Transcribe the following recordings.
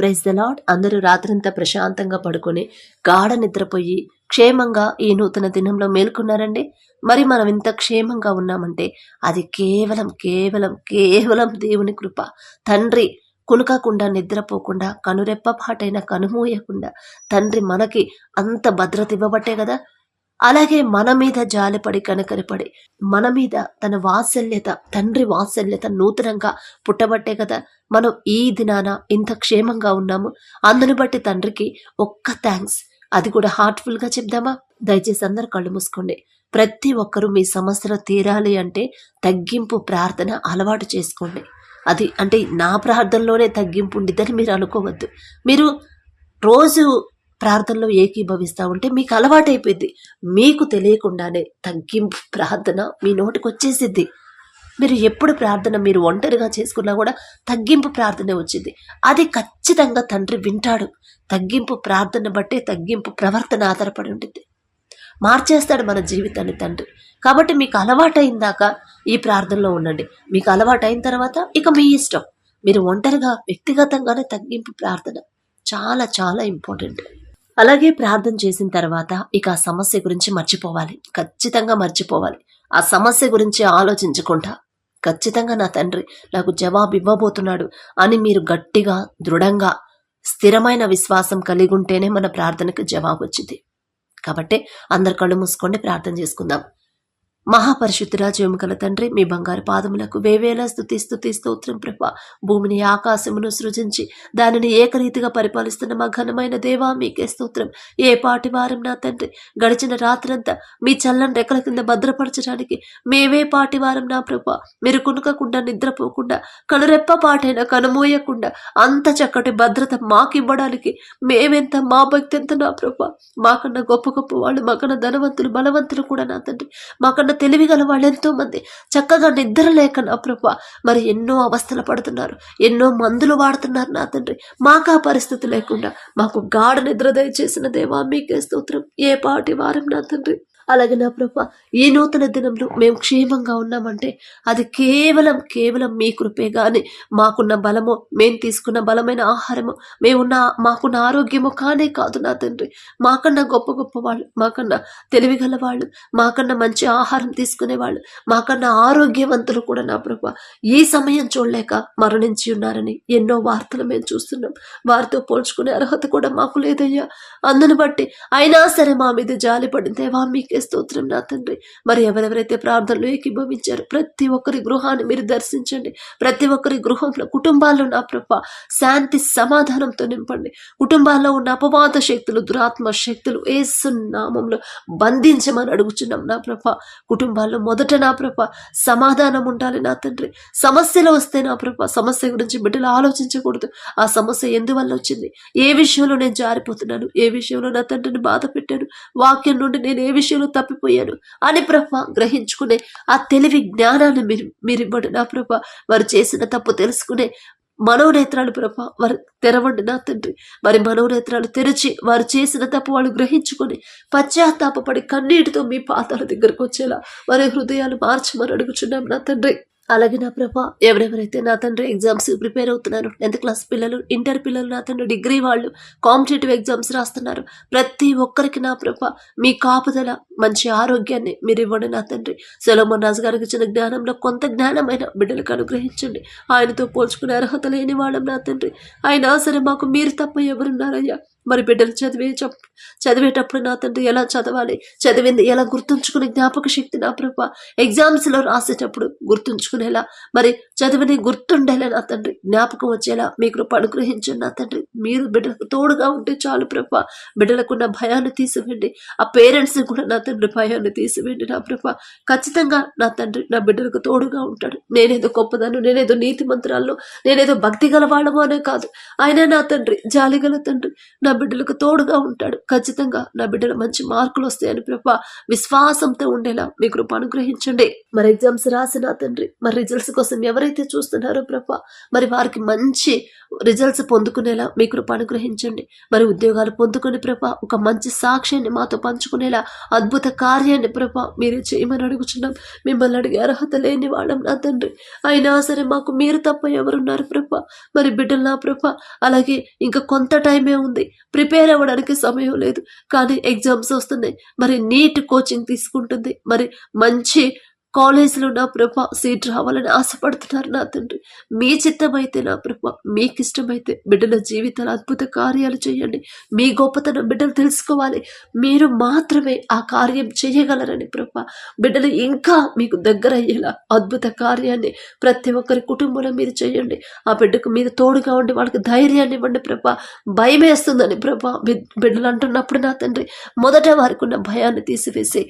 Praise the lord అందరూ రాత్రంతా ప్రశాంతంగా పడుకొని గాఢ నిద్రపోయి క్షేమంగా ఈ నూతన దినంలో మేల్కొన్నారండి. మరి మనం ఇంత క్షేమంగా ఉన్నామంటే అది కేవలం కేవలం కేవలం దేవుని కృప. తండ్రి కునుకకుండా నిద్రపోకుండా కనురెప్పపాటైన కనుమూయకుండా తండ్రి మనకి అంత భద్రత ఇవ్వబట్టే కదా. అలాగే మన మీద జాలిపడి కనకరిపడి మన మీద తన వాత్సల్యత తండ్రి వాత్సల్యత నూతనంగా పుట్టబట్టే కదా మనం ఈ దినాన ఇంత క్షేమంగా ఉన్నాము. అందును బట్టి తండ్రికి ఒక్క థ్యాంక్స్. అది కూడా హార్ట్ఫుల్గా చెప్దామా? దయచేసి అందరు కళ్ళు మూసుకోండి. ప్రతి ఒక్కరూ మీ సమస్యలు తీరాలి అంటే తగ్గింపు ప్రార్థన అలవాటు చేసుకోండి. అది అంటే నా ప్రార్థనలోనే తగ్గింపు ఉండిద్దని మీరు అనుకోవద్దు. మీరు రోజు ప్రార్థనలో ఏకీభవిస్తూ ఉంటే మీకు అలవాటైపోయింది. మీకు తెలియకుండానే తగ్గింపు ప్రార్థన మీ నోటికి వచ్చేసిద్ది. మీరు ఎప్పుడు ప్రార్థన మీరు ఒంటరిగా చేసుకున్నా కూడా తగ్గింపు ప్రార్థనే వచ్చింది. అది ఖచ్చితంగా తండ్రి వింటాడు. తగ్గింపు ప్రార్థన బట్టే తగ్గింపు ప్రవర్తన ఆధారపడి ఉంటుంది. మార్చేస్తాడు మన జీవితాన్ని తండ్రి. కాబట్టి మీకు అలవాటైందాక ఈ ప్రార్థనలో ఉండండి. మీకు అలవాటైన తర్వాత ఇక మీ ఇష్టం. మీరు ఒంటరిగా వ్యక్తిగతంగానే తగ్గింపు ప్రార్థన చాలా చాలా ఇంపార్టెంట్. అలాగే ప్రార్థన చేసిన తర్వాత ఇక ఆ సమస్య గురించి మర్చిపోవాలి. ఖచ్చితంగా మర్చిపోవాలి. ఆ సమస్య గురించి ఆలోచించకుండా ఖచ్చితంగా నా తండ్రి నాకు జవాబు ఇవ్వబోతున్నాడు అని మీరు గట్టిగా దృఢంగా స్థిరమైన విశ్వాసం కలిగి ఉంటేనే మన ప్రార్థనకు జవాబు వచ్చింది. కాబట్టి అందరు కళ్ళు మూసుకోండి ప్రార్థన చేసుకుందాం. మహాపరిశుద్ధురా ఎముకల తండ్రి మీ బంగారు పాదములకు వేవేలా స్థుతి స్థుతి స్తోత్రం ప్రభ. భూమిని ఆకాశమును సృజించి దానిని ఏకరీతిగా పరిపాలిస్తున్న మా ఘనమైన దేవా మీకే స్తోత్రం. ఏ పాటి వారం నా తండ్రి గడిచిన రాత్రంతా మీ చల్లని రెక్కల కింద భద్రపరచడానికి మేవే పాటి వారం నా ప్రభ. మీరు కునుకకుండా నిద్రపోకుండా కనురెప్ప పాటైనా కనుమోయకుండా అంత చక్కటి భద్రత మాకు ఇవ్వడానికి మేమెంత మా భక్తి ఎంత నా ప్రభ. మాకన్నా గొప్ప గొప్ప వాళ్ళు మాకన్నా ధనవంతులు బలవంతులు కూడా నా తండ్రి. మాకన్నా తెలివి గల వాళ్ళు ఎంతో మంది చక్కగా నిద్ర లేక నా ప్రభ మరి ఎన్నో అవస్థలు పడుతున్నారు. ఎన్నో మందులు వాడుతున్నారు నా తండ్రి. మాకు ఆ పరిస్థితి లేకుండా మాకు గాఢ నిద్ర దయచేసిన దేవా మీకే స్తోత్రం. ఏ పాటి వారం నా తండ్రి? అలాగే నా ప్రభ ఈ నూతన దినంలో మేము క్షేమంగా ఉన్నామంటే అది కేవలం కేవలం మీ కృపే కానీ మాకున్న బలము మేము తీసుకున్న బలమైన ఆహారము మేమున్న మాకున్న ఆరోగ్యము కానే కాదు నా తండ్రి. మాకన్నా గొప్ప గొప్ప వాళ్ళు మాకన్నా తెలివిగల వాళ్ళు మాకన్నా మంచి ఆహారం తీసుకునే వాళ్ళు మాకన్నా ఆరోగ్యవంతులు కూడా నా ప్రభ. ఈ సమయం చూడలేక మరణించి ఉన్నారని ఎన్నో వార్తలు మేము చూస్తున్నాం. వారితో పోల్చుకునే అర్హత కూడా మాకు లేదయ్యా. అందును బట్టి అయినా సరే మా మీద జాలి పడిన మీకే స్తోత్రం నా తండ్రి. మరి ఎవరెవరైతే ప్రార్థనలు ఏకీభవించారు ప్రతి ఒక్కరి గృహాన్ని మీరు దర్శించండి. ప్రతి ఒక్కరి గృహంలో కుటుంబాల్లో నా ప్రభ శాంతి సమాధానంతో నింపండి. కుటుంబాల్లో ఉన్న అపవాద శక్తులు దురాత్మ శక్తులు ఏసు నామంలో బంధించమని అడుగుచున్నాం నా ప్రభ. కుటుంబాల్లో మొదట నా ప్రభ సమాధానం ఉండాలి నా తండ్రి. సమస్యలు వస్తే నా ప్రభ సమస్య గురించి బిడ్డలు ఆలోచించకూడదు. ఆ సమస్య ఎందువల్ల వచ్చింది? ఏ విషయంలో నేను జారిపోతున్నాను? ఏ విషయంలో నా తండ్రిని బాధ పెట్టాను వాక్యం నుండి నేను ఏ విషయంలో తప్పిపోయాను అని ప్రభ గ్రహించుకునే ఆ తెలివి జ్ఞానాన్ని మీరు మీరు ఇవ్వండి నా ప్రభ. వారు చేసిన తప్పు తెలుసుకునే మనోనేత్రాలు ప్రభ వారు తెరవండి నా తండ్రి. మరి మనోనేత్రాలు తెరిచి వారు చేసిన తప్పు వాళ్ళు గ్రహించుకొని పశ్చాత్తాపడి కన్నీటితో మీ పాదాల దగ్గరకు వచ్చేలా వారి హృదయాలు మార్చమని అడుగుచున్నాం నా తండ్రి. అలాగే నా ప్రభా ఎవరెవరైతే నా తండ్రి ఎగ్జామ్స్ ప్రిపేర్ అవుతున్నారు టెన్త్ క్లాస్ పిల్లలు ఇంటర్ పిల్లలు నా తండ్రి డిగ్రీ వాళ్ళు కాంపిటేటివ్ ఎగ్జామ్స్ రాస్తున్నారు. ప్రతి ఒక్కరికి నా ప్రభ మీ కాపుదల మంచి ఆరోగ్యాన్ని మీరు ఇవ్వండి నా తండ్రి. సొలమన్ రాజు గారికి ఇచ్చిన జ్ఞానంలో కొంత జ్ఞానమైన బిడ్డలకు అనుగ్రహించండి. ఆయనతో పోల్చుకునే అర్హత లేని వాళ్ళం నా తండ్రి. అయినా సరే మాకు మీరు తప్ప ఎవరున్నారయ్యా. మరి బిడ్డలు చదివే చెప్ చదివేటప్పుడు నా తండ్రి ఎలా చదవాలి? చదివింది ఎలా గుర్తుంచుకునే జ్ఞాపక శక్తి నా ప్రభ? ఎగ్జామ్స్లో రాసేటప్పుడు గుర్తుంచుకునేలా మరి చదివిని గుర్తుండేలా నా తండ్రి? జ్ఞాపకం వచ్చేలా మీ కృప అనుగ్రహించండి నా తండ్రి. మీరు బిడ్డలకు తోడుగా ఉంటే చాలు ప్రభ. బిడ్డలకున్న భయాన్ని తీసివేయండి. ఆ పేరెంట్స్ కూడా నా తండ్రి భయాన్ని తీసివేయండి నా ప్రభ. ఖచ్చితంగా నా తండ్రి నా బిడ్డలకు తోడుగా ఉంటాడు. నేనేదో గొప్పదాను నేనేదో నీతి మంత్రాల్లో నేనేదో భక్తి గల వాళ్ళమో అనే కాదు. ఆయన నా తండ్రి జాలిగల తండ్రి. నా నా బిడ్డలకు తోడుగా ఉంటాడు. ఖచ్చితంగా నా బిడ్డలు మంచి మార్కులు వస్తాయని ప్రభా విశ్వాసంతో ఉండేలా మీ కృప అనుగ్రహించండి. మరి ఎగ్జామ్స్ రాసిన తండ్రి మరి రిజల్ట్స్ కోసం ఎవరైతే చూస్తున్నారో ప్రభా మరి వారికి మంచి రిజల్ట్స్ పొందుకునేలా మీ కృప అనుగ్రహించండి. మరి ఉద్యోగాలు పొందుకుని ప్రభ ఒక మంచి సాక్ష్యాన్ని మాతో పంచుకునేలా అద్భుత కార్యాన్ని ప్రభ మీరే చేయమని అడుగుచున్నాం. మిమ్మల్ని అడిగే అర్హత లేని వాళ్ళం నా తండ్రి. అయినా సరే మాకు మీరు తప్ప ఎవరున్నారు ప్రభ? మరి బిడ్డలు నా ప్రభ అలాగే ఇంకా కొంత టైమే ఉంది. ప్రిపేర్ అవ్వడానికి సమయం లేదు. కానీ ఎగ్జామ్స్ వస్తున్నాయి. మరి నీట్ కోచింగ్ తీసుకుంటుంది. మరి మంచి కాలేజీలో నా ప్రభ సీట్ రావాలని ఆశపడుతున్నారు నా తండ్రి. మీ చిత్తమైతే నా ప్రభ మీకు ఇష్టమైతే బిడ్డల జీవితాలు అద్భుత కార్యాలు చేయండి. మీ గొప్పతనం బిడ్డలు తెలుసుకోవాలి. మీరు మాత్రమే ఆ కార్యం చేయగలరని ప్రభ. బిడ్డలు ఇంకా మీకు దగ్గర అయ్యేలా అద్భుత కార్యాన్ని ప్రతి ఒక్కరి కుటుంబంలో మీరు చేయండి. ఆ బిడ్డకు మీరు తోడుగా ఉండి వాళ్ళకి ధైర్యాన్ని ఇవ్వండి ప్రభ. భయం వేస్తుందని ప్రభ బిడ్డలు అంటున్నప్పుడు నా తండ్రి మొదట వారికి ఉన్న భయాన్ని తీసివేసి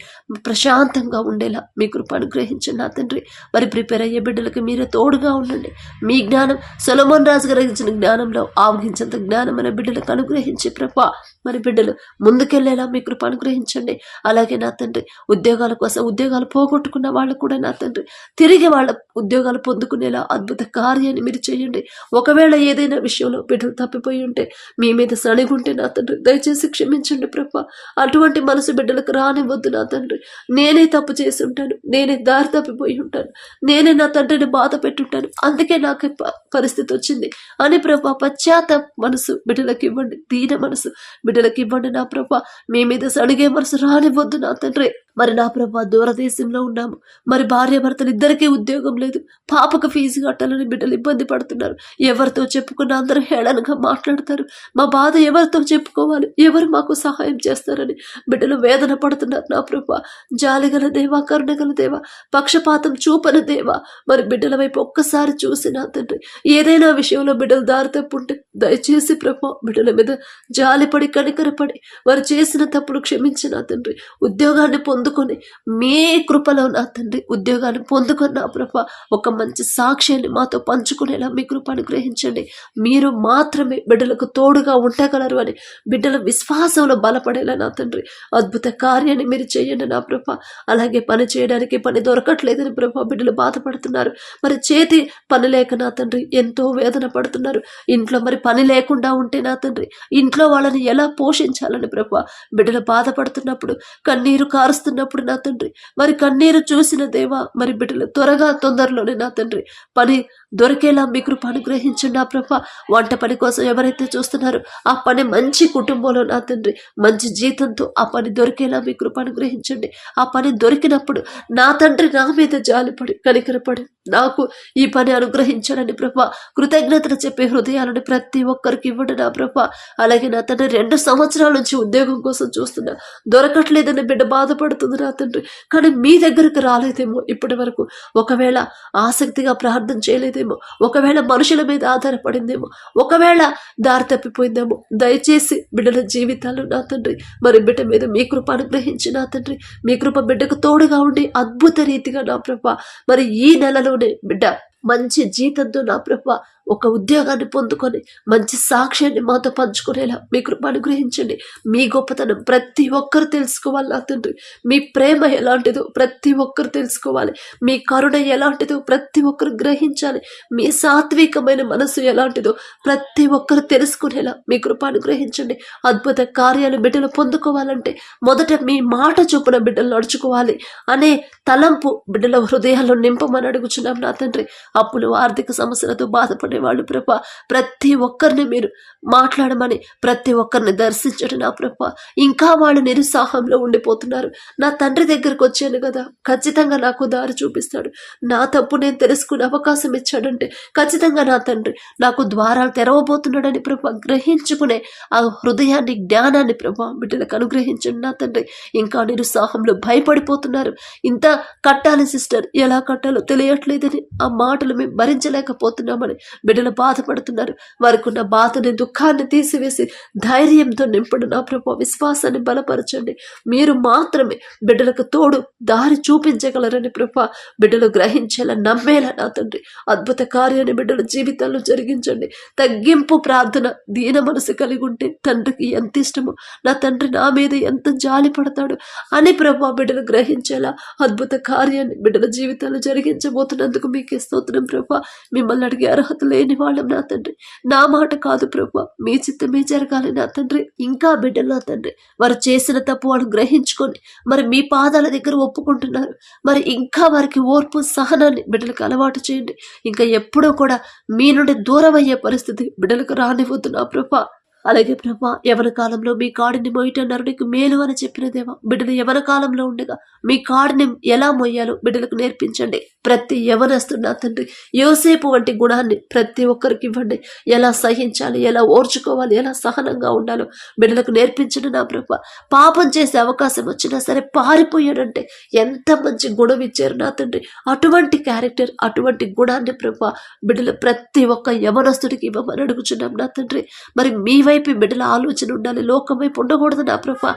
ప్రశాంతంగా ఉండేలా మీ కృపను అనుగ్రహించండి నా తండ్రి. మరి ప్రిపేర్ అయ్యే బిడ్డలకు మీరే తోడుగా ఉండండి. మీ జ్ఞానం సొలమోన్ రాజు గ్రహించిన జ్ఞానంలో ఆవహించేంత జ్ఞానం అనే బిడ్డలకు అనుగ్రహించి ప్రభ. మరి బిడ్డలు ముందుకెళ్ళేలా మీ కృప అనుగ్రహించండి. అలాగే నా తండ్రి ఉద్యోగాల కోసం ఉద్యోగాలు పోగొట్టుకున్న వాళ్ళు కూడా నా తండ్రి తిరిగి వాళ్ళ ఉద్యోగాలు పొందుకునేలా అద్భుత కార్యాన్ని మీరు చేయండి. ఒకవేళ ఏదైనా విషయంలో బిడ్డలు తప్పిపోయి ఉంటే మీ మీద సణిగుంటే నా తండ్రి దయచేసి క్షమించండి ప్రభ. అటువంటి మనసు బిడ్డలకు రానివ్వద్దు నా తండ్రి. నేనే తప్పు చేసి ఉంటాను. నేనే దారి తప్పిపోయి ఉంటాను. నేనే నా తండ్రిని బాధ పెట్టుంటాను. అందుకే నాకు పరిస్థితి వచ్చింది. అని ప్రభా పశ్చాత్త మనసు బిడ్డలకు ఇవ్వండి. దీన మనసు బిడ్డలకు ఇవ్వండి నా ప్రభా. మీ మీద సడిగే మనసు రానివ్వద్దు నా తండ్రి. మరి నా ప్రభా దూరదేశంలో ఉన్నాము. మరి భార్య భర్తలు ఇద్దరికీ ఉద్యోగం లేదు. పాపకు ఫీజు కట్టాలని బిడ్డలు ఇబ్బంది పడుతున్నారు. ఎవరితో చెప్పుకున్న అందరూ హేళనగా మాట్లాడతారు. మా బాధ ఎవరితో చెప్పుకోవాలి? ఎవరు మాకు సహాయం చేస్తారని బిడ్డలు వేదన పడుతున్నారు నా ప్రభా. జాలిగల దేవా కరుణగల దేవా పక్షపాతం చూపన దేవా. మరి బిడ్డల వైపు ఒక్కసారి చూసి నా తండ్రి ఏదైనా విషయంలో బిడ్డలు దారి తప్పుంటే దయచేసి ప్రభా బిడ్డల మీద జాలిపడి కనికరపడి వారు చేసిన తప్పుడు క్షమించి నా తండ్రి. ఉద్యోగాన్ని పొంది పొందుకొని మీ కృపలో నా తండ్రి ఉద్యోగాన్ని పొందుకొని నా ప్రభ ఒక మంచి సాక్ష్యాన్ని మాతో పంచుకునేలా మీ కృప అనుగ్రహించండి. మీరు మాత్రమే బిడ్డలకు తోడుగా ఉండగలరు అని బిడ్డల విశ్వాసంలో బలపడేలా నా తండ్రి అద్భుత కార్యాన్ని మీరు చేయండి నా ప్రభ. అలాగే పని చేయడానికి పని దొరకట్లేదని ప్రభ బిడ్డలు బాధపడుతున్నారు. మరి చేతి పని లేక నా తండ్రి ఎంతో వేదన పడుతున్నారు. ఇంట్లో మరి పని లేకుండా ఉంటే నా తండ్రి ఇంట్లో వాళ్ళని ఎలా పోషించాలని ప్రభ బిడ్డలు బాధపడుతున్నప్పుడు కన్నీరు చేస్తున్నప్పుడు నా తండ్రి. మరి కన్నీరు చూసిన దేవా మరి బిడ్డలు త్వరగా తొందరలోనే నా తండ్రి. పని దొరికేలా మీ కృప అనుగ్రహించండి ఆ ప్రభ. వంట పని కోసం ఎవరైతే చూస్తున్నారో ఆ పని మంచి కుటుంబంలో నా తండ్రి మంచి జీతంతో ఆ పని దొరికేలా మీ కృప అనుగ్రహించండి. ఆ పని దొరికినప్పుడు నా తండ్రి నా మీద జాలిపడి కనికరపడి నాకు ఈ పని అనుగ్రహించాడని ప్రభ. కృతజ్ఞతలు చెప్పే హృదయాలను ప్రతి ఒక్కరికి ఇవ్వండి నా ప్రభ. అలాగే నా తండ్రి రెండు సంవత్సరాల నుంచి ఉద్యోగం కోసం చూస్తున్నా. దొరకట్లేదని బిడ్డ బాధపడుతుంది నా తండ్రి. కానీ మీ దగ్గరకు రాలేదేమో ఇప్పటి వరకు. ఒకవేళ ఆసక్తిగా ప్రార్థన చేయలేదేమో ఒకవేళ మనుషుల మీద ఆధారపడిందేమో. ఒకవేళ దారి తప్పిపోయిందేమో. దయచేసి బిడ్డల జీవితాలు నా తండ్రి. మరి బిడ్డ మీద మీ కృప అనుగ్రహించి నా తండ్రి. మీ కృప బిడ్డకు తోడుగా ఉండి అద్భుత రీతిగా నా ప్రభ. మరి ఈ నెలలోనే బిడ్డ మంచి జీతంతో నా ప్రభ ఒక ఉద్యోగాన్ని పొందుకొని మంచి సాక్ష్యాన్ని మాతో పంచుకునేలా మీ కృప అనుగ్రహించండి. మీ గొప్పతనం ప్రతి ఒక్కరు తెలుసుకోవాలి నా తండ్రి. మీ ప్రేమ ఎలాంటిదో ప్రతి ఒక్కరు తెలుసుకోవాలి. మీ కరుణ ఎలాంటిదో ప్రతి ఒక్కరు గ్రహించాలి. మీ సాత్వికమైన మనసు ఎలాంటిదో ప్రతి ఒక్కరు తెలుసుకునేలా మీ కృప అనుగ్రహించండి. అద్భుత కార్యాలు బిడ్డలు పొందుకోవాలంటే మొదట మీ మాట చొప్పున బిడ్డలు నడుచుకోవాలి. అనే తలంపు బిడ్డల హృదయాల్లో నింపమని అడుగుచున్నాం నా తండ్రి. అప్పులు ఆర్థిక సమస్యలతో బాధపడే వాళ్ళు ప్రభ. ప్రతి ఒక్కరిని మీరు మాట్లాడమని ప్రతి ఒక్కరిని దర్శించడం నా ప్రభ. ఇంకా వాళ్ళు నిరుత్సాహంలో ఉండిపోతున్నారు. నా తండ్రి దగ్గరకు వచ్చాను కదా. ఖచ్చితంగా నాకు దారి చూపిస్తాడు. నా తప్పు నేను తెలుసుకునే అవకాశం ఇచ్చాడంటే ఖచ్చితంగా నా తండ్రి నాకు ద్వారాలు తెరవబోతున్నాడని ప్రభ. గ్రహించుకునే ఆ హృదయాన్ని జ్ఞానాన్ని ప్రభా బిడ్డలకు అనుగ్రహించండి నా తండ్రి. ఇంకా నిరుత్సాహంలో భయపడిపోతున్నారు. ఇంత కట్టాలి సిస్టర్. ఎలా కట్టాలో తెలియట్లేదని ఆ మాటలు మేము భరించలేకపోతున్నామని బిడ్డలు బాధపడుతున్నారు. వారికి ఉన్న బాధని దుఃఖాన్ని తీసివేసి ధైర్యంతో నింపడు నా ప్రభా విశ్వాసాన్ని బలపరచండి. మీరు మాత్రమే బిడ్డలకు తోడు దారి చూపించగలరని ప్రభా బిడ్డలు గ్రహించేలా నమ్మేలా నా తండ్రి. అద్భుత కార్యాన్ని బిడ్డల జీవితాల్లో జరిగించండి. తగ్గింపు ప్రార్థన దీన మనసు కలిగి ఉంటే తండ్రికి ఎంత ఇష్టమో నా తండ్రి నా మీద ఎంత జాలి పడతాడు అని ప్రభా బిడ్డలు గ్రహించేలా అద్భుత కార్యాన్ని బిడ్డల జీవితాల్లో జరిగించబోతున్నందుకు మీకు స్తోత్రం ప్రభా. మిమ్మల్ని అడిగే అర్హతలు లేని వాళ్ళం నా తండ్రి. నా మాట కాదు ప్రభా. మీ చిత్తమే జరగాలి నా తండ్రి. ఇంకా బిడ్డలు నా తండ్రి. వారు చేసిన తప్పు వాడు గ్రహించుకొని మరి మీ పాదాల దగ్గర ఒప్పుకుంటున్నారు. మరి ఇంకా వారికి ఓర్పు సహనాన్ని బిడ్డలకు అలవాటు చేయండి. ఇంకా ఎప్పుడూ కూడా మీ నుండి దూరం అయ్యే పరిస్థితి బిడ్డలకు రానివ్వద్దు నా ప్రభా. అలాగే ప్రభా యవన కాలంలో మీ కాడిని మోయటన్నారు నీకు మేలు అని చెప్పిన దేవా బిడ్డలు యవన కాలంలో ఉండగా మీ కాడిని ఎలా మోయాలో బిడ్డలకు నేర్పించండి. ప్రతి యవనస్తుడు నా తండ్రి యోసేపు వంటి గుణాన్ని ప్రతి ఒక్కరికి ఇవ్వండి. ఎలా సహించాలి ఎలా ఓర్చుకోవాలి ఎలా సహనంగా ఉండాలో బిడ్డలకు నేర్పించండి నా ప్రభా. పాపం చేసే అవకాశం వచ్చినా సరే పారిపోయాడంటే ఎంత మంచి గుణం ఇచ్చారు నా తండ్రి. అటువంటి క్యారెక్టర్ అటువంటి గుణాన్ని ప్రభా బిడ్డలు ప్రతి ఒక్క యవనస్తుడికి ఇవ్వమని అడుగుచున్నాం నా తండ్రి. మరి మీ వైపు బిడ్డల ఆలోచన ఉండాలి లోకం వైపు ఉండకూడదు నా ప్రభా.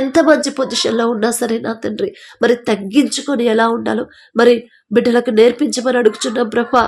ఎంత మంచి పొజిషన్లో ఉన్నా సరే నా తండ్రి. మరి తగ్గించుకొని ఎలా ఉండాలో మరి బిడ్డలకు నేర్పించమని అడుగుచున్నాం ప్రభా.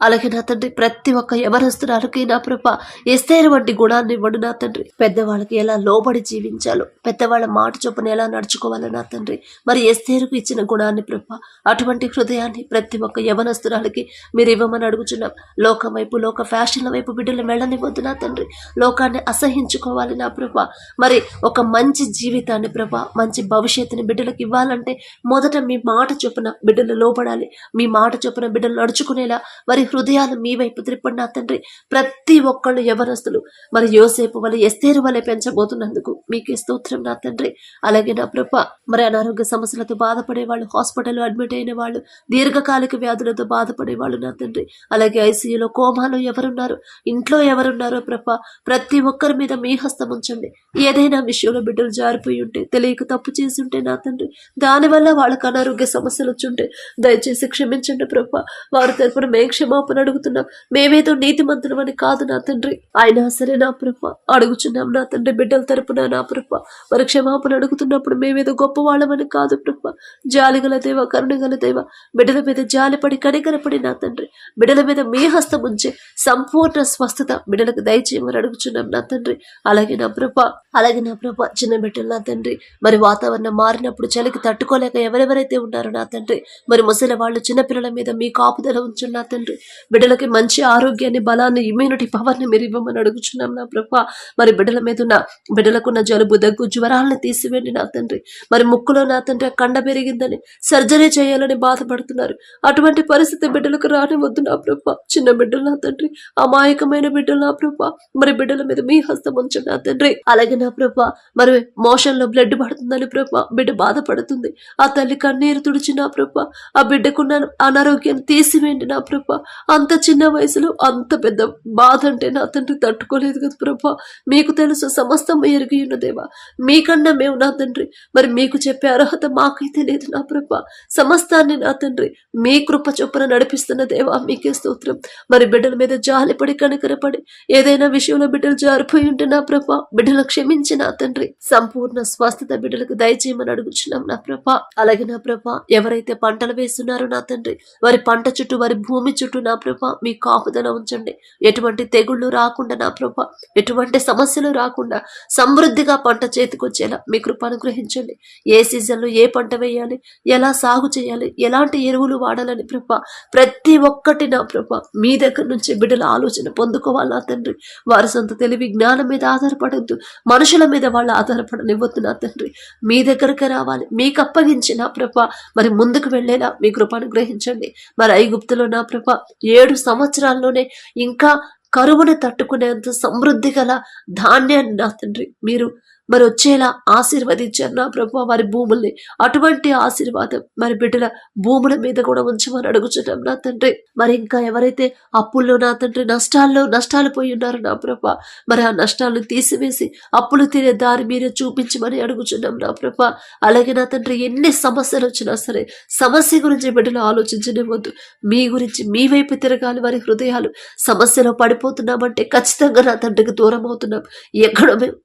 అలాగే నా తండ్రి ప్రతి ఒక్క యవనస్తురాలకి నా ప్రభ ఎస్తేరు వంటి గుణాన్ని ఇవ్వడు నా తండ్రి. పెద్దవాళ్ళకి ఎలా లోబడి జీవించాలో పెద్దవాళ్ళ మాట చొప్పున ఎలా నడుచుకోవాలో నా తండ్రి. మరి ఎస్తేరుకు ఇచ్చిన గుణాన్ని ప్రభ అటువంటి హృదయాన్ని ప్రతి ఒక్క యవనస్తురాలకి మీరు ఇవ్వమని అడుగుచున్నాం. లోకం వైపు లోక ఫ్యాషన్ల వైపు బిడ్డలు వెళ్ళనివ్వద్దు నా తండ్రి. లోకాన్ని అసహించుకోవాలి నా ప్రభ. మరి ఒక మంచి జీవితాన్ని ప్రభ మంచి భవిష్యత్తుని బిడ్డలకు ఇవ్వాలంటే మొదట మీ మాట చొప్పున బిడ్డలు లోపడాలి మీ మాట చొప్పున బిడ్డలు నడుచుకునేలా మరి హృదయాలు మీ వైపు త్రిప్పండి నా తండ్రి ప్రతి ఒక్కళ్ళు యవనస్తులు. మరి యోసేపు వల్ల ఎస్తేరు వలె పెంచబోతున్నందుకు మీకే స్తోత్రం నా తండ్రి. అలాగే నా ప్రభ మరి అనారోగ్య సమస్యలతో బాధపడే వాళ్ళు హాస్పిటల్లో అడ్మిట్ అయిన వాళ్ళు దీర్ఘకాలిక వ్యాధులతో బాధపడే వాళ్ళు నా తండ్రి. అలాగే ఐసీయూలో కోమాలో ఎవరున్నారు? ఇంట్లో ఎవరున్నారో ప్రభ ప్రతి ఒక్కరి మీద మీ హస్తం ఉంచండి. ఏదైనా విషయంలో బిడ్డలు జారిపోయి ఉంటే తెలియక తప్పు చేసి ఉంటే నా తండ్రి. దానివల్ల వాళ్ళకి అనారోగ్య సమస్యలు వచ్చుంటే దయచేసి క్షమించండి ప్రభ. వారి తరపున మేము క్షమాపణ అడుగుతున్నాం. మేమేదో నీతిమంతులం అని కాదు నా తండ్రి. ఆయన సరే నా ప్రభ అడుగుచున్నాం నా తండ్రి బిడ్డల తరపున నా ప్రభ. మరి క్షమాపణ అడుగుతున్నప్పుడు మేమేదో గొప్ప వాళ్ళమని కాదు ప్రభ. జాలిగల దేవ కరుణగల దేవ బిడ్డల మీద జాలిపడి కనికరపడి నా తండ్రి. బిడ్డల మీద మీ హస్తం ఉంచి సంపూర్ణ స్వస్థత బిడ్డలకు దయచేయమని అడుగుచున్నాం నా తండ్రి. అలాగే నా ప్రభ అలాగే నా ప్రభ చిన్న బిడ్డలు నా తండ్రి. మరి వాతావరణం మారినప్పుడు చలికి తట్టుకోలేక ఎవరెవరైతే ఉన్నారో నా తండ్రి. మరి ముసలి వాళ్ళు చిన్నపిల్లల మీద మీ కాపుదల ఉంచున్న తండ్రి. బిడ్డలకి మంచి ఆరోగ్యాన్ని బలాన్ని ఇమ్యూనిటీ పవర్ని మీరు ఇవ్వమని అడుగుచున్నాం నా ప్రభు. మరి బిడ్డల మీద ఉన్న బిడ్డలకున్న జలుబు దగ్గు జ్వరాలను తీసివేయండి నా తండ్రి. మరి ముక్కులో నా తండ్రి ఆ కండ పెరిగిందని సర్జరీ చేయాలని బాధపడుతున్నారు. అటువంటి పరిస్థితి బిడ్డలకు రానివద్దు నా ప్రభు. చిన్న బిడ్డలు నా తండ్రి అమాయకమైన బిడ్డలు నా ప్రభు. మరి బిడ్డల మీద మీ హస్తం ఉంచండి నా తండ్రి. అలాగే నా ప్రభు మరి మోషన్లో బ్లడ్ పడుతుందని ప్రభు బిడ్డ బాధపడుతుంది. ఆ తల్లి కన్నీరు తుడిచి నా ప్రభు ఆ బిడ్డకున్న అనారోగ్యాన్ని తీసివేయండి నా ప్రభు. అంత చిన్న వయసులో అంత పెద్ద బాధ అంటే నా తండ్రి తట్టుకోలేదు కదా ప్రభా. మీకు తెలుసు సమస్తం ఎరిగి ఉన్నదేవా మీకన్నా మేము నా తండ్రి. మరి మీకు చెప్పే అర్హత మాకైతే లేదు నా ప్రభా. సమస్తాన్ని నా తండ్రి. మీ కృప చొప్పున నడిపిస్తున్న దేవా మీకే స్తోత్రం. మరి బిడ్డల మీద జాలిపడి కనికరపడి ఏదైనా విషయంలో బిడ్డలు జారిపోయి ఉంటే నా ప్రభా బిడ్డలు క్షమించి నా తండ్రి. సంపూర్ణ స్వస్థత బిడ్డలకు దయచేయమని అడుగుచున్నాం నా ప్రభా. అలాగే నా ప్రభా ఎవరైతే పంటలు వేస్తున్నారో నా తండ్రి వారి పంట చుట్టూ వారి భూమి చుట్టూ నా ప్రభ. మీ కాపుదల ఉంచండి. ఎటువంటి తెగుళ్ళు రాకుండా నా ప్రభ. ఎటువంటి సమస్యలు రాకుండా సమృద్ధిగా పంట చేతికొచ్చేలా మీ కృప అనుగ్రహించండి. ఏ సీజన్లో ఏ పంట వేయాలి ఎలా సాగు చేయాలి ఎలాంటి ఎరువులు వాడాలని ప్రభ. ప్రతి ఒక్కటి నా ప్రభ. మీ దగ్గర నుంచి బిడ్డల ఆలోచన పొందుకోవాలి నా తండ్రి. వారి సొంత తెలివి జ్ఞానం మీద ఆధారపడద్దు. మనుషుల మీద వాళ్ళు ఆధారపడనివ్వద్దు నా తండ్రి. మీ దగ్గరకు రావాలి. మీకు అప్పగించి నా ప్రభ. మరి ముందుకు వెళ్ళేలా మీ కృప అనుగ్రహించండి. మరి ఐగుప్తులో నా ప్రభ ఏడు సంవత్సరాల్లోనే ఇంకా కరువుని తట్టుకునేంత సమృద్ధి గల ధాన్యాన్ని నా తండ్రి. మీరు మరి వచ్చేలా ఆశీర్వదించారు నా ప్రభు వారి భూముల్ని. అటువంటి ఆశీర్వాదం మరి బిడ్డల భూముల మీద కూడా ఉంచమని అడుగుచున్నాం నా తండ్రి. మరి ఇంకా ఎవరైతే అప్పుల్లో నా తండ్రి నష్టాల్లో నష్టాలు పోయి ఉన్నారు నా ప్రభ మరి ఆ నష్టాలను తీసివేసి అప్పులు తీరే దారి మీరే చూపించమని అడుగుచున్నాం నా ప్రభ. అలాగే నా తండ్రి ఎన్ని సమస్యలు వచ్చినా సరే సమస్య గురించి బిడ్డలు ఆలోచించనివ్వద్దు. మీ గురించి మీ వైపు తిరగాలి వారి హృదయాలు. సమస్యలో పడిపోతున్నామంటే ఖచ్చితంగా నా తండ్రికి దూరం అవుతున్నాం. ఎక్కడో మేము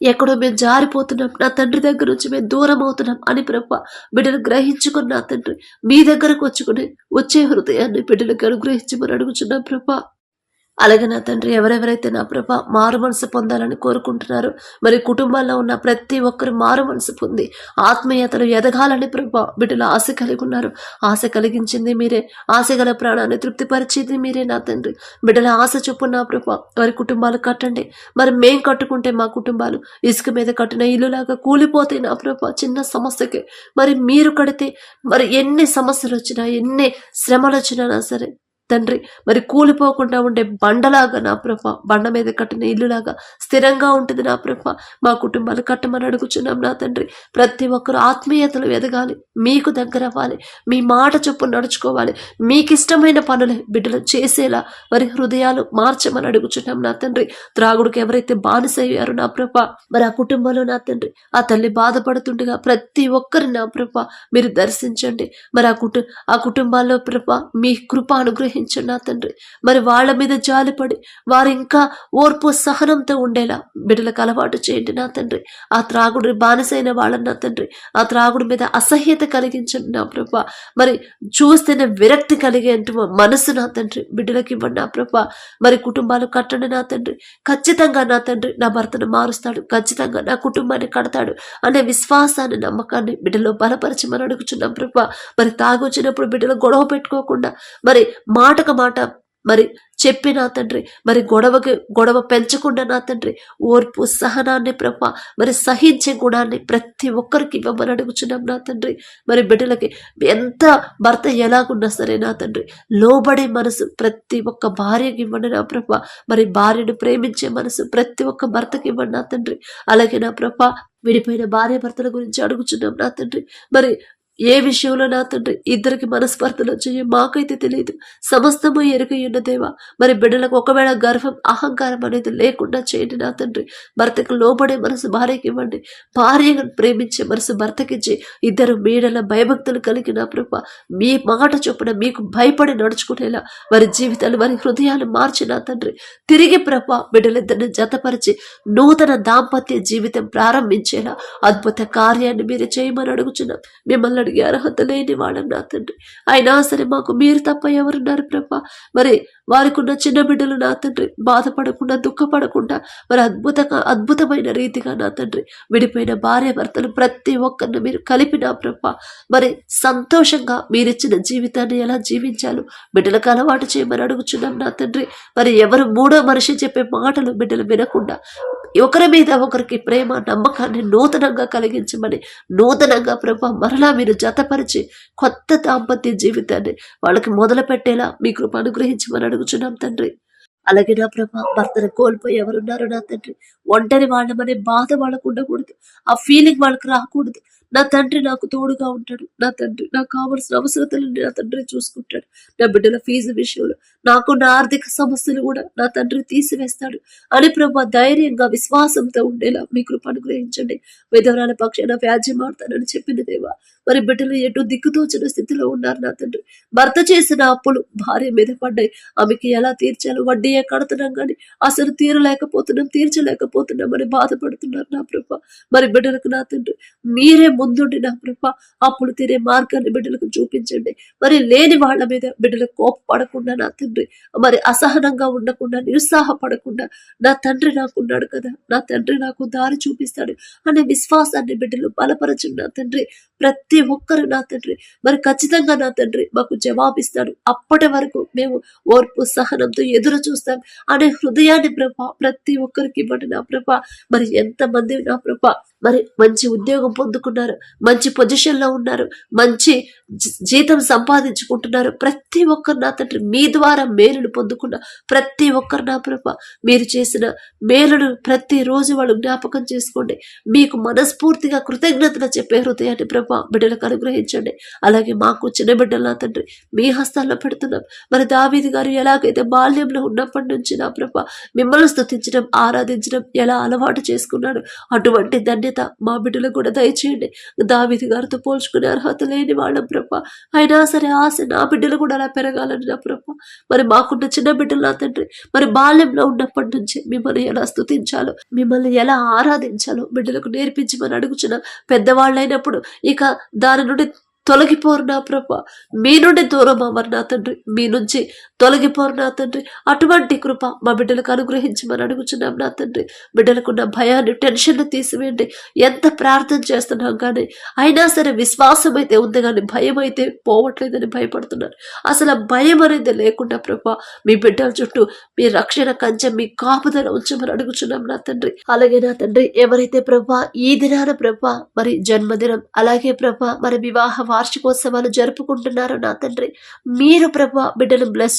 ఎక్కడో మేము జారిపోతున్నాం. నా తండ్రి దగ్గర నుంచి మేము దూరం అవుతున్నాం అని ప్రభు బిడ్డలు గ్రహించుకుని నా తండ్రి మీ దగ్గరకు వచ్చుకుని వచ్చే హృదయాన్ని బిడ్డలకు అనుగ్రహించమని అడుగుచున్నాం ప్రభా. అలాగే నా తండ్రి ఎవరెవరైతే నా ప్రభ మారు మనసు పొందాలని కోరుకుంటున్నారో మరి కుటుంబాల్లో ఉన్న ప్రతి ఒక్కరు మారు మనసు పొంది ఆత్మీయతలు ఎదగాలని ప్రభ బిడ్డలు ఆశ కలిగి ఉన్నారు. ఆశ కలిగించింది మీరే. ఆశ గల ప్రాణాన్ని తృప్తిపరిచేది మీరే నా తండ్రి. బిడ్డల ఆశ చొప్పున నా ప్రభ వారి కుటుంబాలు కట్టండి. మరి మేం కట్టుకుంటే మా కుటుంబాలు ఇసుక మీద కట్టిన ఇల్లులాగా కూలిపోతాయి నా ప్రభ చిన్న సమస్యకే. మరి మీరు కడితే మరి ఎన్ని సమస్యలు వచ్చినా ఎన్ని శ్రమలు వచ్చినా సరే తండ్రి. మరి కూలిపోకుండా ఉండే బండలాగా నా ప్రభ బండ మీద కట్టిన ఇల్లులాగా స్థిరంగా ఉంటుంది నా ప్రభ. మా కుటుంబాలు కట్టమని అడుగుచున్నాం నా తండ్రి. ప్రతి ఒక్కరు ఆత్మీయతలు ఎదగాలి. మీకు దగ్గర అవ్వాలి మీ మాట చొప్పున నడుచుకోవాలి. మీకు ఇష్టమైన పనులు బిడ్డలు చేసేలా మరి హృదయాలు మార్చమని అడుగుచున్నాం నా తండ్రి. త్రాగుడికి ఎవరైతే బానిసయ్యారో నా ప్రభ మరి ఆ కుటుంబంలో నా తండ్రి. ఆ తల్లి బాధపడుతుండగా ప్రతి ఒక్కరి నా ప్రభ మీరు దర్శించండి. మరి ఆ కుటు ఆ కుటుంబాల్లో ప్రభ మీ కృప అనుగ్రహించండి నా తండ్రి? మరి వాళ్ళ మీద జాలిపడి వారు ఇంకా ఓర్పు సహనంతో ఉండేలా బిడ్డలకు అలవాటు చేయండి నా తండ్రి. ఆ త్రాగుడు బానిసైన వాళ్ళని నా తండ్రి ఆ త్రాగుడు మీద అసహ్యత కలిగించండి నా ప్రభ. మరి చూస్తేనే విరక్తి కలిగే మనసు నా తండ్రి బిడ్డలకి ఇవ్వండి నా ప్రభ. మరి కుటుంబాలు కట్టండి నా తండ్రి. ఖచ్చితంగా నా తండ్రి నా భర్తను మారుస్తాడు ఖచ్చితంగా నా కుటుంబాన్ని కడతాడు అనే విశ్వాసాన్ని నమ్మకాన్ని బిడ్డలో బలపరచమని అడుగుచున్నాం ప్రభ. మరి తాగొచ్చినప్పుడు బిడ్డలు గొడవ పెట్టుకోకుండా మరి మా మాటకు మాట. మరి చెప్పి నా తండ్రి మరి గొడవకి గొడవ పెంచకుండా నా తండ్రి ఓర్పు సహనాన్ని ప్రభ మరి సహించే గుణాన్ని ప్రతి ఒక్కరికి ఇవ్వమని అడుగుచున్నాం నా తండ్రి. మరి బిడ్డలకి ఎంత భర్త ఎలాగున్నా సరే నా తండ్రి లోబడే మనసు ప్రతి ఒక్క భార్యకి ఇవ్వండి నా ప్రభ. మరి భార్యను ప్రేమించే మనసు ప్రతి ఒక్క భర్తకి ఇవ్వండి నా తండ్రి. అలాగే నా ప్రభ విడిపోయిన భార్య భర్తల గురించి అడుగుచున్నాం నా తండ్రి. మరి ఏ విషయంలో నా తండ్రి ఇద్దరికి మనస్పర్ధలు వచ్చాయో మాకైతే తెలియదు. సమస్తము ఎరుకయున్న దేవా మరి బిడ్డలకు ఒకవేళ గర్వం అహంకారం అనేది లేకుండా చేయండి నా తండ్రి. భర్తకు లోబడే మనసు భార్యకి ఇవ్వండి. భార్యను ప్రేమించే మనసు భర్తకిచ్చి ఇద్దరు మీడల భయభక్తులు కలిగిన ప్రభ మీ మాట చొప్పున మీకు భయపడి నడుచుకునేలా వారి జీవితాలు వారి హృదయాలు మార్చి నా తండ్రి. తిరిగి ప్రభ బిడ్డలిద్దరిని జతపరిచి నూతన దాంపత్య జీవితం ప్రారంభించేలా అద్భుత కార్యాన్ని మీరు చేయమని అడుగుచున్నాం. మిమ్మల్ని అడిగే అర్హత లేని వాళ్ళం నా తండ్రి. అయినా సరే మాకు మీరు తప్ప ఎవరున్నారు ప్రభ? మరి వారికి ఉన్న చిన్న బిడ్డలు నా తండ్రి. బాధపడకుండా దుఃఖపడకుండా మరి అద్భుతంగా అద్భుతమైన రీతిగా నా తండ్రి. విడిపోయిన భార్య భర్తలు ప్రతి ఒక్కరిని మీరు కలిపిన ప్రభ. మరి సంతోషంగా మీరిచ్చిన జీవితాన్ని ఎలా జీవించాలో బిడ్డలకు అలవాటు చేయమని అడుగుచున్నాం నా తండ్రి. మరి ఎవరు మూడో మనిషి చెప్పే మాటలు బిడ్డలు వినకుండా ఒకరి మీద ఒకరికి ప్రేమ నమ్మకాన్ని నూతనంగా కలిగించమని నూతనంగా ప్రభు మరలా మీరు జతపరిచి కొత్త దాంపత్య జీవితాన్ని వాళ్ళకి మొదలు పెట్టేలా మీ కృప అనుగ్రహించమని అడుగుచున్నాం తండ్రి. అలాగే నా ప్రభ భర్తను కోల్పోయి ఎవరున్నారు నా తండ్రి ఒంటరి వాళ్ళమనే బాధ వాళ్ళకు ఉండకూడదు. ఆ ఫీలింగ్ వాళ్ళకి రాకూడదు. నా తండ్రి నాకు తోడుగా ఉంటాడు. నా తండ్రి నాకు కావలసిన అవసరతలన్నీ నా తండ్రి చూసుకుంటాడు. నా బిడ్డల ఫీజు విషయంలో నాకున్న ఆర్థిక సమస్యలు కూడా నా తండ్రి తీసివేస్తాడు అని ప్రభా ధైర్యంగా విశ్వాసంతో ఉండేలా మీ కృప అనుగ్రహించండి. విధవరాల పక్షాన వ్యాజ్యం ఆడతానని చెప్పిన దేవా. మరి బిడ్డలు ఎటు దిక్కుతోచిన స్థితిలో ఉన్నారు నా తండ్రి. భర్త చేసిన అప్పులు భార్య మీద పడ్డాయి. ఆమెకి ఎలా తీర్చాలో వడ్డీయే కడుతున్నాం కానీ అసలు తీరలేకపోతున్నాం తీర్చలేకపోతున్నాం అని బాధపడుతున్నారు నా ప్రభా. మరి బిడ్డలకు నా తండ్రి మీరే ముందుండి నా ప్రభ. అప్పుడు తీరే మార్గాన్ని బిడ్డలకు చూపించండి. మరి లేని వాళ్ళ మీద బిడ్డలకు కోపపడకుండా నా తండ్రి మరి అసహనంగా ఉండకుండా నిరుత్సాహపడకుండా నా తండ్రి నాకున్నాడు కదా. నా తండ్రి నాకు దారి చూపిస్తాడు అనే విశ్వాసాన్ని బిడ్డలు బలపరచండి నా తండ్రి. ప్రతి ఒక్కరు నా తండ్రి. మరి ఖచ్చితంగా నా తండ్రి మాకు జవాబిస్తాడు. అప్పటి వరకు మేము ఓర్పు సహనంతో ఎదురు చూస్తాం అనే హృదయాన్ని ప్రభ ప్రతి ఒక్కరికి ఇవ్వండి నా ప్రభ. మరి ఎంతమంది నా ప్రభ మరి మంచి ఉద్యోగం పొందుకున్నారు? ఉన్నారు మంచి పొజిషన్లో ఉన్నారు. మంచి జీ- జీతం సంపాదించుకుంటున్నారు. ప్రతి ఒక్కరు నా తండ్రి మీ ద్వారా మేలును పొందుకున్న ప్రతి ఒక్కరు నా ప్రభ. మీరు చేసిన మేలును ప్రతిరోజు వాళ్ళు జ్ఞాపకం చేసుకోండి. మీకు మనస్ఫూర్తిగా కృతజ్ఞతలు చెప్పే హృదయాన్ని ప్రభ బిడ్డలకు అనుగ్రహించండి. అలాగే మాకు చిన్న బిడ్డలు నా తండ్రి మీ హస్తాల్లో పెడుతున్నాం. మరి దావీది గారు ఎలాగైతే బాల్యంలో ఉన్నప్పటి నుంచి నా ప్రభ మిమ్మల్ని స్థుతించడం ఆరాధించడం ఎలా అలవాటు చేసుకున్నాడు అటువంటి ధన్యత మా బిడ్డలకు కూడా దయచేయండి. దావిది గారితో పోల్చుకునే అర్హత లేని వాళ్ళం ప్రభ. అయినా సరే ఆశ నా బిడ్డలు కూడా అలా పెరగాలని నా ప్రభ. మరి మాకున్న చిన్న బిడ్డలు నా తండ్రి మరి బాల్యంలో ఉన్నప్పటి నుంచి మిమ్మల్ని ఎలా స్తుతించాలో మిమ్మల్ని ఎలా ఆరాధించాలో బిడ్డలకు నేర్పించి నేర్పించమని అడుగుచున్నాం పెద్దవాళ్ళైనప్పుడు ఇక దాని నుండి తొలగిపోరు నా ప్రభ. మీ నుండి దూరం అవ్వరు నా తండ్రి. మీ నుంచి తొలగిపోరు నా తండ్రి. అటువంటి కృప మా బిడ్డలకు అనుగ్రహించమని అడుగుచున్నాం నా తండ్రి. బిడ్డలకున్న భయాన్ని టెన్షన్ తీసివేయండి. ఎంత ప్రార్థన చేస్తున్నాం కానీ అయినా సరే విశ్వాసం అయితే ఉంది కానీ భయం అయితే పోవట్లేదని భయపడుతున్నారు. అసలు భయం అనేది లేకుండా ప్రభా మీ బిడ్డల చుట్టూ మీ రక్షణ కంచె మీ కాపుదల ఉంచమని అడుగుచున్నాం నా తండ్రి. అలాగే నా తండ్రి ఎవరైతే ప్రభా ఈ దినాన ప్రభా మరి జన్మదినం అలాగే ప్రభా మరి వివాహ వార్షికోత్సవాలు జరుపుకుంటున్నారో నా తండ్రి మీరు ప్రభా బిడ్డను బ్లెస్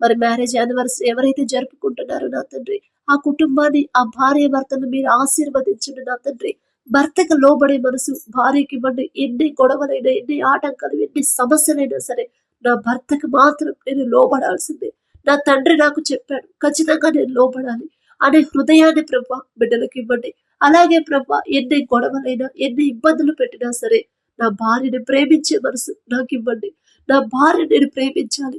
మరి మ్యారేజ్ యానివర్సరీ ఎవరైతే జరుపుకుంటున్నారో నా తండ్రి ఆ కుటుంబాన్ని ఆ భార్య భర్తను మీరు ఆశీర్వదించండి నా తండ్రి. భర్తకు లోబడే మనసు భార్యకి ఇవ్వండి. ఎన్ని గొడవలైనా ఎన్ని ఆటంకాలు ఎన్ని సమస్యలైనా సరే నా భర్తకు మాత్రం నేను లోబడాల్సిందే. నా తండ్రి నాకు చెప్పాడు ఖచ్చితంగా నేను లోబడాలి. అనే హృదయాన్ని ప్రభ బిడ్డలకు ఇవ్వండి. అలాగే ప్రభ ఎన్ని గొడవలైనా ఎన్ని ఇబ్బందులు పెట్టినా సరే నా భార్యని ప్రేమించే మనసు నాకు ఇవ్వండి. నా భార్య నేను ప్రేమించాలి.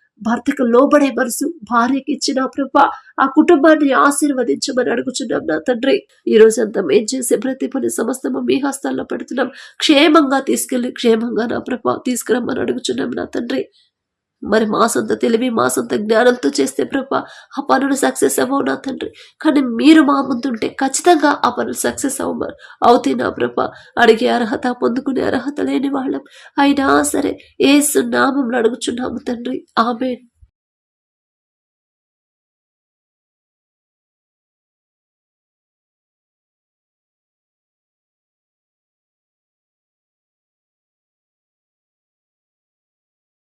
భర్తకు లోబడే మనసు భార్యకి ఇచ్చిన ప్రభ ఆ కుటుంబాన్ని ఆశీర్వదించమని అడుగుచున్నాం నా తండ్రి. ఈ రోజంతా మేం చేసే ప్రతి పని సమస్తము మీ హస్తాల్లో పెడుతున్నాం. క్షేమంగా తీసుకెళ్ళి క్షేమంగా నా ప్రభ తీసుకురమ్మని అడుగుచున్నాం నా తండ్రి. మరి మా సొంత తెలివి మా సొంత జ్ఞానంతో చేస్తే ప్రభా ఆ పనులు సక్సెస్ అవ్వవు నా తండ్రి. కానీ మీరు మా ముందుంటే ఖచ్చితంగా ఆ పనులు సక్సెస్ అవ్వ అవుతాయి నా ప్రభా అడిగే అర్హత పొందుకునే అర్హత లేని వాళ్ళం. అయినా సరే ఏసు నామంలో అడుగుచున్నాము తండ్రి. ఆమె